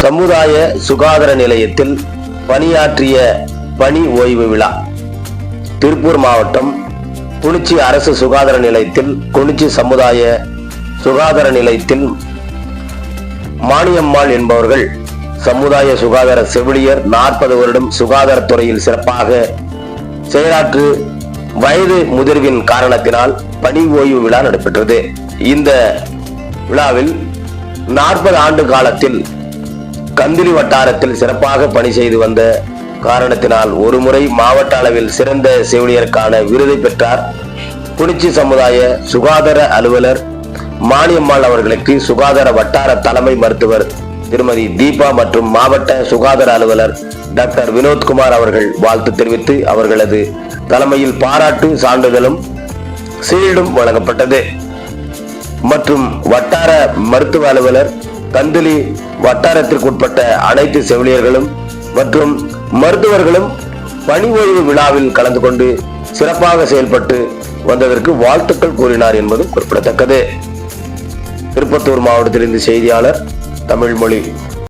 சமுதாய சுகாதார நிலையத்தில் பணியாற்றிய பணி ஓய்வு விழா. திருப்பூர் மாவட்டம் குனிச்சி அரசு சுகாதார நிலையத்தில் குனிச்சி சமுதாய சுகாதார நிலையத்தில் மானியம்மாள் என்பவர்கள் சமுதாய சுகாதார செவிலியர் நாற்பது வருடம் சுகாதாரத்துறையில் சிறப்பாக செயலாற்று வயது முதிர்வின் காரணத்தினால் பணி ஓய்வு விழா நடைபெற்றது. இந்த விழாவில் நாற்பது ஆண்டு காலத்தில் கந்திரி வட்டாரத்தில் சிறப்பாக பணி செய்து வந்த காரணத்தினால் ஒருமுறை மாவட்ட அளவில் சிறந்த செவிலியருக்கான விருதை பெற்றார். குனிச்சி சமுதாய சுகாதார அலுவலர் மானியம்மாள் அவர்களுக்கு சுகாதார வட்டார தலைமை மருத்துவர் திருமதி தீபா மற்றும் மாவட்ட சுகாதார அலுவலர் டாக்டர் வினோத்குமார் அவர்கள் வாழ்த்து தெரிவித்து அவர்களது தலைமையில் பாராட்டு சான்றிதழும் சீல்டும் வழங்கப்பட்டது. மற்றும் வட்டார மருத்துவ அலுவலர் கந்திலி வட்டாரத்திற்குட்பட்ட அனைத்து செவிலியர்களும் மற்றும் மருத்துவர்களும் பணி ஓய்வு விழாவில் கலந்து கொண்டு சிறப்பாக செயல்பட்டு வந்ததற்கு வாழ்த்துக்கள் கூறினார் என்பதும் குறிப்பிடத்தக்கது. திருப்பத்தூர் மாவட்டத்திலிருந்து செய்தியாளர் தமிழ்மொழி.